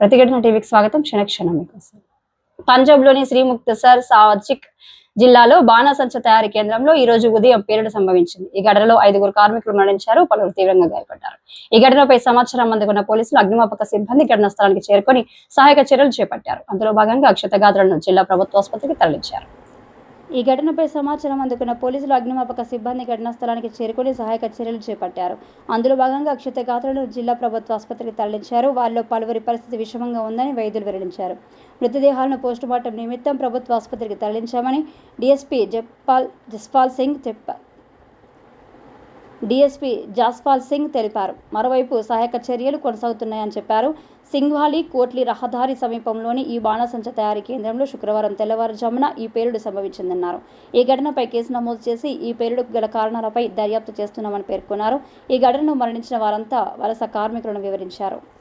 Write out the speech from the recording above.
ప్రతిఘటన టీవీకి స్వాగతం. క్షణక్షణం మీకోసం. పంజాబ్లోని శ్రీ ముక్తసర్ సావచిక్ జిల్లాలో బాణాసంచ తయారీ కేంద్రంలో ఈ రోజు ఉదయం పేలుడు సంభవించింది. ఈ ఘటనలో ఐదుగురు కార్మికులు మరణించారు పలువురు తీవ్రంగా గాయపడ్డారు. ఈ ఘటనపై సమాచారం అందుకున్న పోలీసులు అగ్నిమాపక సిబ్బంది ఘటనా స్థలానికి చేరుకొని సహాయక చర్యలు చేపట్టారు. అందులో భాగంగా అక్షతగాత్రులను జిల్లా ప్రభుత్వ ఆసుపత్రికి తరలించారు. ఈ ఘటనపై సమాచారం అందుకున్న పోలీసులు అగ్నిమాపక సిబ్బంది ఘటనా స్థలానికి చేరుకుని సహాయక చర్యలు చేపట్టారు. అందులో భాగంగా క్షతగాత్రులను జిల్లా ప్రభుత్వ ఆసుపత్రికి తరలించారు. వారిలో పలువురి పరిస్థితి విషమంగా ఉందని వైద్యులు వెల్లడించారు. మృతదేహాలను పోస్టుమార్టం నిమిత్తం ప్రభుత్వ ఆసుపత్రికి తరలించామని డీఎస్పీ జప్పాల్ జస్పాల్ సింగ్ చెప్పారు డీఎస్పీ జాస్పాల్ సింగ్ తెలిపారు. మరోవైపు సహాయక చర్యలు కొనసాగుతున్నాయని చెప్పారు. సింగ్వాలి కోట్లి రహదారి సమీపంలోని ఈ బాణసంచ తయారీ కేంద్రంలో శుక్రవారం తెల్లవారుజామున ఈ పేలుడు సంభవించిందన్నారు. ఈ ఘటనపై కేసు నమోదు చేసి ఈ పేలుడుకు గల కారణాలపై దర్యాప్తు చేస్తున్నామని పేర్కొన్నారు. ఈ ఘటనను మరణించిన వారంతా వలస కార్మికులను వివరించారు.